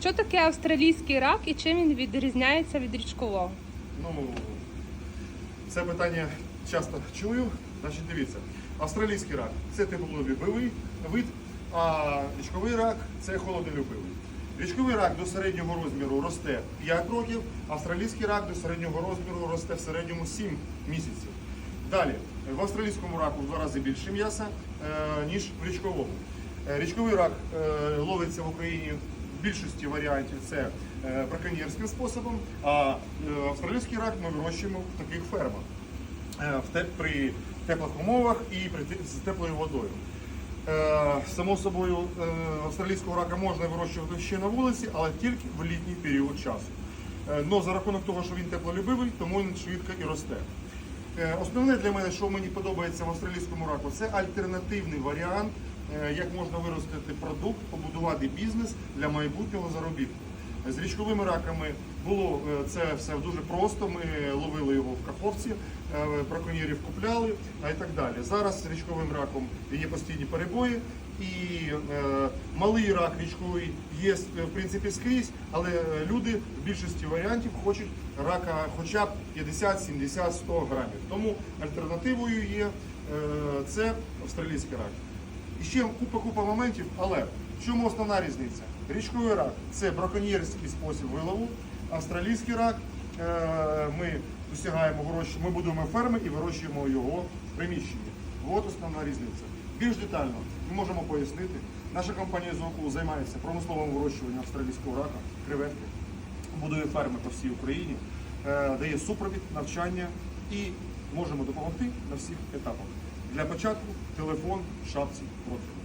Що таке австралійський рак і чим він відрізняється від річкового? Ну, це питання часто чую. Значить, дивіться, австралійський рак це теплолюбивий вид, а річковий рак це холодолюбивий. Річковий рак до середнього розміру росте 5 років, австралійський рак до середнього розміру росте в середньому 7 місяців. Далі, в австралійському раку в два рази більше м'яса, е, ніж в річковому. Е, Річковий рак е, ловиться в Україні більшості варіантів це е, браконьєрським способом, а е, австралійський рак ми вирощуємо в таких фермах е, при теплих умовах і з теплою водою. Само собою, австралійського рака можна вирощувати ще на вулиці, але тільки в літній період часу. Но за рахунок того, що він теплолюбивий, тому він швидко і росте. Основне для мене, що мені подобається в австралійському раку, це альтернативний варіант, як можна виростити продукт, побудувати бізнес для майбутнього заробітку. З річковими раками було е, це все дуже просто. Ми ловили його в каховці, е, браконьєрів купляли, а і так далі. Зараз з річковим раком є постійні перебої, і е, малий рак річковий є е, в принципі скрізь, але е, люди в більшості варіантів хочуть рака хоча б 50, 70, 100 грамів. Тому альтернативою є е, це австралійський рак. І ще купа-купа моментів, але в чому основна різниця? Річковий рак це браконьєрський спосіб вилову, австралійський рак е, ми досягаємо ми будуємо ферми і вирощуємо його в приміщенні. От основна різниця. Більш детально ми можемо пояснити. Наша компанія «Зоокул» займається промисловим вирощуванням австралійського рака, креветки, будує ферми по всій Україні, е, дає супровід, навчання і можемо допомогти на всіх етапах. Для початку телефон в шапці профілю.